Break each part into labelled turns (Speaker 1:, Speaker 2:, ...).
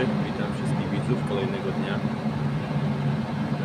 Speaker 1: witam wszystkich widzów kolejnego dnia.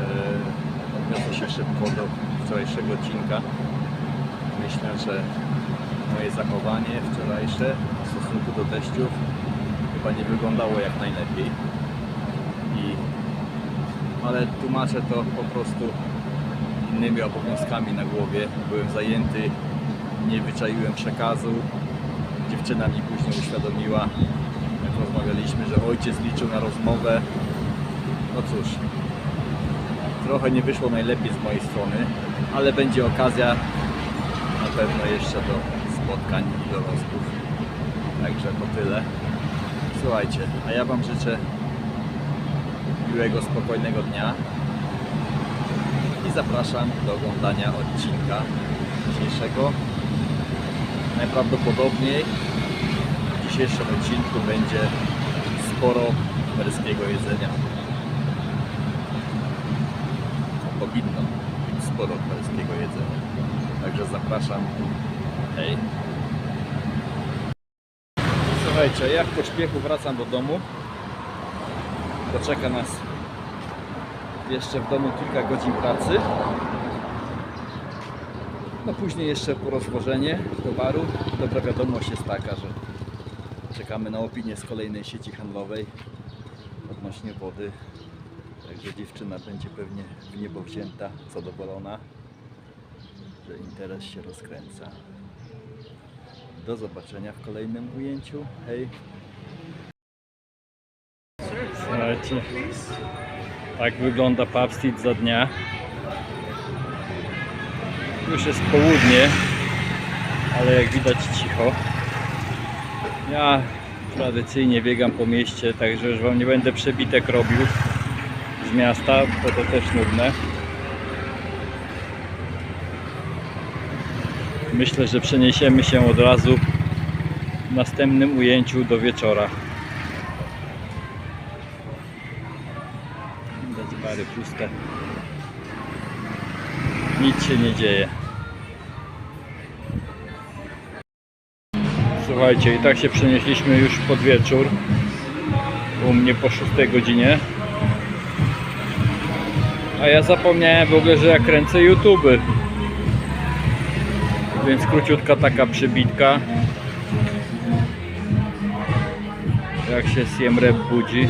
Speaker 1: Eee, Odniosę się szybko do wczorajszego odcinka. Myślę, że moje zachowanie wczorajsze w stosunku do teściów chyba nie wyglądało jak najlepiej. I, ale tłumaczę to po prostu innymi obowiązkami na głowie. Byłem zajęty, nie wyczaiłem przekazu. Dziewczyna mi później uświadomiła, rozmawialiśmy, że ojciec liczył na rozmowę. No cóż, trochę nie wyszło najlepiej z mojej strony, ale będzie okazja na pewno jeszcze do spotkań i do rozmów. Także to tyle. Słuchajcie, a ja Wam życzę miłego, spokojnego dnia i zapraszam do oglądania odcinka dzisiejszego. Najprawdopodobniej dzisiejszym odcinku będzie sporo merskiego jedzenia. Powinno być sporo merskiego jedzenia. Także zapraszam. Hej. Słuchajcie, ja w pośpiechu wracam do domu. Poczeka nas jeszcze w domu kilka godzin pracy. No później jeszcze po rozwożenie towaru. Dobra wiadomość jest taka, że czekamy na opinię z kolejnej sieci handlowej odnośnie wody. Także dziewczyna będzie pewnie w niebo wzięta, zadowolona, że interes się rozkręca. Do zobaczenia w kolejnym ujęciu. Hej! Słuchajcie, tak wygląda Pubstead za dnia. Już jest południe, ale jak widać cicho. Ja tradycyjnie biegam po mieście, także już Wam nie będę przebitek robił z miasta, bo to też nudne. Myślę, że przeniesiemy się od razu w następnym ujęciu do wieczora. Widać bary puste. Nic się nie dzieje. Słuchajcie, i tak się przenieśliśmy już pod wieczór. U mnie po 6 godzinie. A ja zapomniałem w ogóle, że ja kręcę YouTube. Więc króciutka taka przybitka. Jak się Siem Rep budzi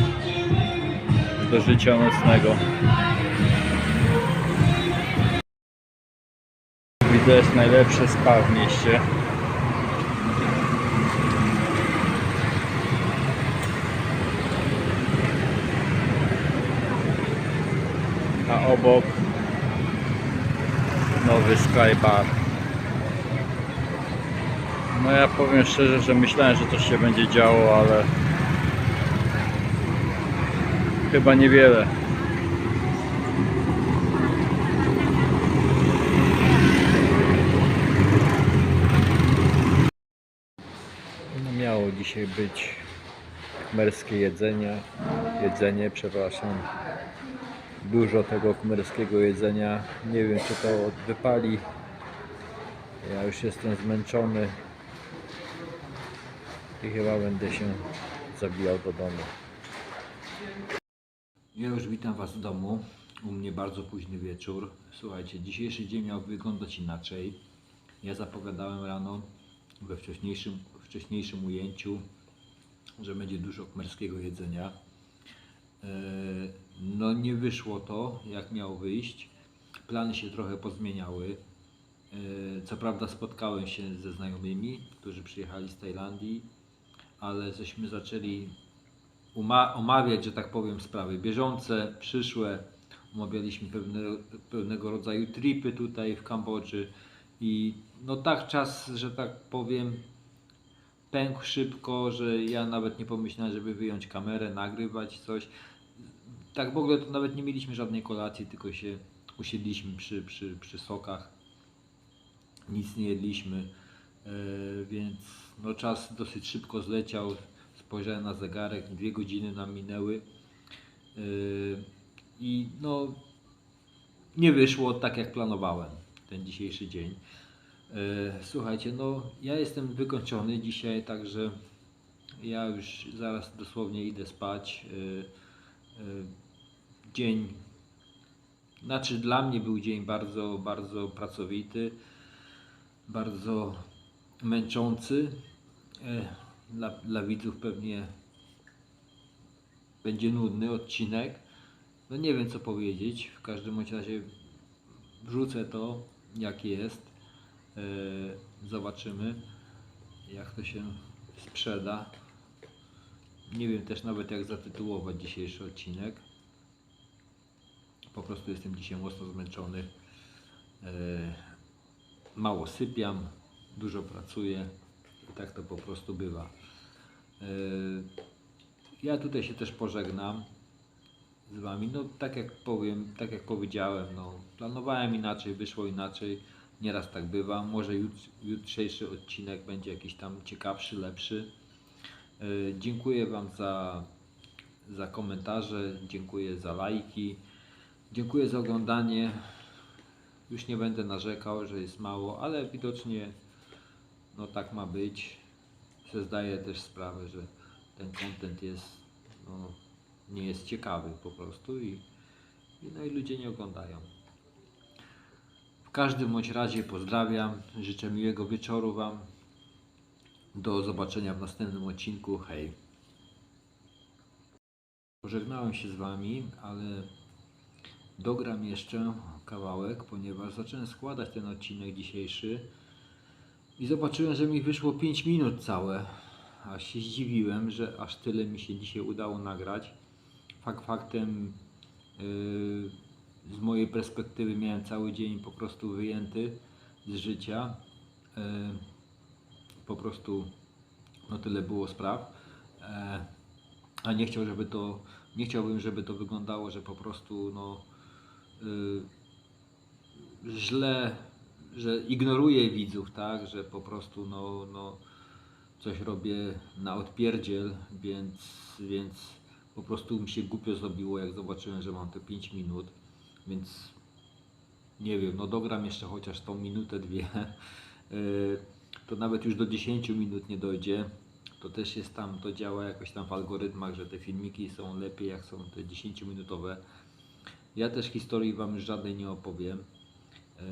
Speaker 1: do życia nocnego. Widzę jest najlepsze spa w mieście. Obok nowy Sky Bar. No ja powiem szczerze, że myślałem, że coś się będzie działo, ale chyba niewiele. No miało dzisiaj być kmerskie jedzenie, jedzenie, przepraszam. Dużo tego kmerskiego jedzenia. Nie wiem czy to wypali. Ja już jestem zmęczony i chyba będę się zabijał do domu. Ja już witam Was w domu. U mnie bardzo późny wieczór. Słuchajcie, dzisiejszy dzień miał wyglądać inaczej. Ja zapowiadałem rano we wcześniejszym, wcześniejszym ujęciu, że będzie dużo kmerskiego jedzenia. E, No nie wyszło to, jak miało wyjść. Plany się trochę pozmieniały. E, Co prawda spotkałem się ze znajomymi, którzy przyjechali z Tajlandii, ale żeśmy zaczęli omawiać, że tak powiem, sprawy bieżące, przyszłe. Omawialiśmy pewne, pewnego rodzaju tripy tutaj w Kambodży i no tak czas, że tak powiem, pękł szybko, że ja nawet nie pomyślałem, żeby wyjąć kamerę, nagrywać coś. Tak w ogóle to nawet nie mieliśmy żadnej kolacji, tylko się usiedliśmy przy, przy, przy sokach. Nic nie jedliśmy, e, więc no czas dosyć szybko zleciał. Spojrzałem na zegarek, dwie godziny nam minęły. E, I no nie wyszło tak jak planowałem ten dzisiejszy dzień. E, Słuchajcie, no ja jestem wykończony dzisiaj, także
Speaker 2: Ja już zaraz dosłownie idę spać. Dzień, znaczy dla mnie był dzień bardzo, bardzo pracowity, bardzo męczący. E, Dla, dla widzów pewnie będzie nudny odcinek. No nie wiem co powiedzieć. W każdym razie wrzucę to jak jest. E, Zobaczymy jak to się sprzeda. Nie wiem też nawet jak zatytułować dzisiejszy odcinek. Po prostu jestem dzisiaj mocno zmęczony. E, Mało sypiam, dużo pracuję i tak to po prostu bywa. E, Ja tutaj się też pożegnam z Wami. No tak jak powiem, tak jak powiedziałem, no, planowałem inaczej, wyszło inaczej. Nieraz tak bywa. Może jut- jutrzejszy odcinek będzie jakiś tam ciekawszy, lepszy. E, Dziękuję Wam za, za komentarze, dziękuję za lajki, dziękuję za oglądanie. Już nie będę narzekał, że jest mało, ale widocznie no tak ma być. Sobie zdaję też sprawę, że ten content jest no, nie jest ciekawy po prostu i, i no i ludzie nie oglądają. W każdym bądź razie pozdrawiam, życzę miłego wieczoru Wam. Do zobaczenia w następnym odcinku. Hej. Pożegnałem się z Wami, ale dogram jeszcze kawałek, ponieważ zacząłem składać ten odcinek dzisiejszy i zobaczyłem, że mi wyszło 5 minut całe. Aż się zdziwiłem, że aż tyle mi się dzisiaj udało nagrać. Fakt faktem, yy, z mojej perspektywy miałem cały dzień po prostu wyjęty z życia. Yy, po prostu no tyle było spraw. E, a nie chciał, żeby to, nie chciałbym, żeby to wyglądało, że po prostu no źle, że ignoruję widzów, tak, że po prostu no, no coś robię na odpierdziel, więc, więc po prostu mi się głupio zrobiło, jak zobaczyłem, że mam te 5 minut, więc nie wiem, no dogram jeszcze chociaż tą minutę, dwie, y, to nawet już do 10 minut nie dojdzie. To też jest tam, to działa jakoś tam w algorytmach, że te filmiki są lepiej jak są te 10-minutowe. Ja też historii Wam żadnej nie opowiem. E,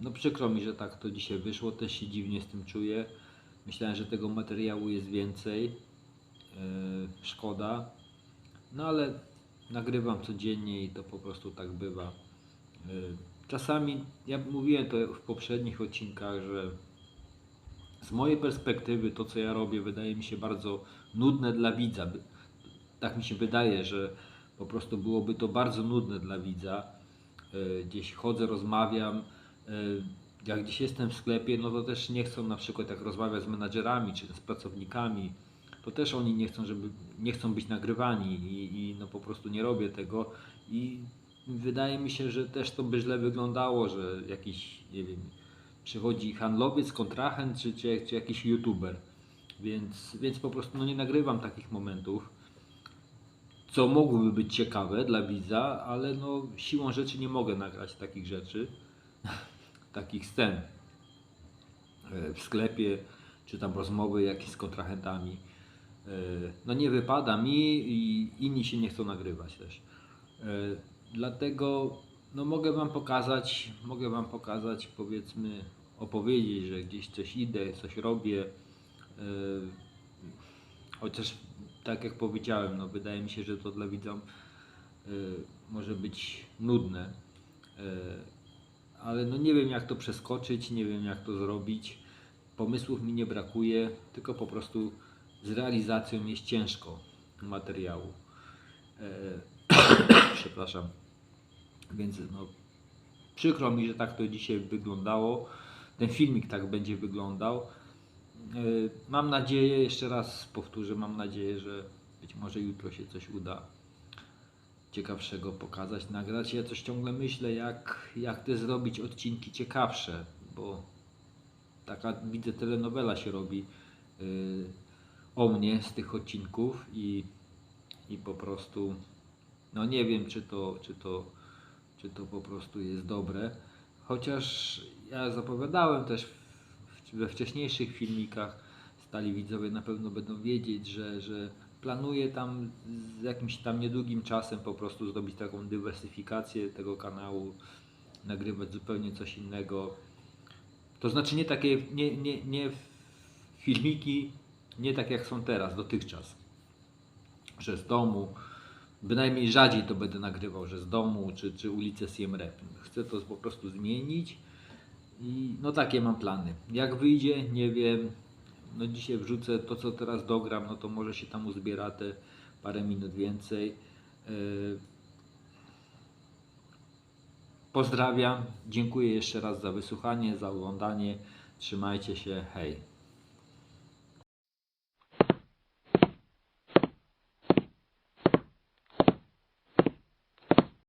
Speaker 2: No przykro mi, że tak to dzisiaj wyszło, też się dziwnie z tym czuję. Myślałem, że tego materiału jest więcej. E, Szkoda. No ale nagrywam codziennie i to po prostu tak bywa. E, Czasami, ja mówiłem to w poprzednich odcinkach, że z mojej perspektywy to, co ja robię, wydaje mi się bardzo nudne dla widza. Tak mi się wydaje, że po prostu byłoby to bardzo nudne dla widza. E, Gdzieś chodzę, rozmawiam. e, Jak gdzieś jestem w sklepie, no to też nie chcą na przykład jak rozmawiać z menadżerami czy z pracownikami, to też oni nie chcą, żeby nie chcą być nagrywani i, i no po prostu nie robię tego i wydaje mi się, że też to by źle wyglądało, że jakiś, nie wiem, przychodzi handlowiec, kontrahent czy, czy, czy jakiś youtuber. Więc, więc po prostu no, nie nagrywam takich momentów, co mogłyby być ciekawe dla widza, ale no, siłą rzeczy nie mogę nagrać takich rzeczy, takich scen e, w sklepie, czy tam rozmowy jakieś z kontrahentami. E, No nie wypada mi i inni się nie chcą nagrywać też. E, Dlatego no mogę wam pokazać, mogę wam pokazać, powiedzmy, opowiedzieć, że gdzieś coś idę, coś robię. Chociaż tak jak powiedziałem, no wydaje mi się, że to dla widzom e, może być nudne. E, Ale no nie wiem jak to przeskoczyć, nie wiem jak to zrobić. Pomysłów mi nie brakuje, tylko po prostu z realizacją jest ciężko materiału. E, Przepraszam. Więc no, przykro mi, że tak to dzisiaj wyglądało. Ten filmik tak będzie wyglądał. Yy, Mam nadzieję, jeszcze raz powtórzę, mam nadzieję, że być może jutro się coś uda ciekawszego pokazać, nagrać. Ja coś ciągle myślę, jak, jak te zrobić odcinki ciekawsze, bo taka widzę telenowela się robi yy, o mnie z tych odcinków i, i po prostu no nie wiem czy to, czy to czy to po prostu jest dobre. Chociaż ja zapowiadałem też we wcześniejszych filmikach stali widzowie na pewno będą wiedzieć, że, że planuję tam z jakimś tam niedługim czasem po prostu zrobić taką dywersyfikację tego kanału, nagrywać zupełnie coś innego. To znaczy nie takie, nie, nie, nie filmiki, nie tak jak są teraz, dotychczas. Że z domu, bynajmniej rzadziej to będę nagrywał, że z domu, czy, czy ulicę Siem. Chcę to po prostu zmienić i no takie mam plany. Jak wyjdzie, nie wiem. No dzisiaj wrzucę to, co teraz dogram, no to może się tam uzbiera te parę minut więcej. Yy, Pozdrawiam, dziękuję jeszcze raz za wysłuchanie, za oglądanie. Trzymajcie się, hej.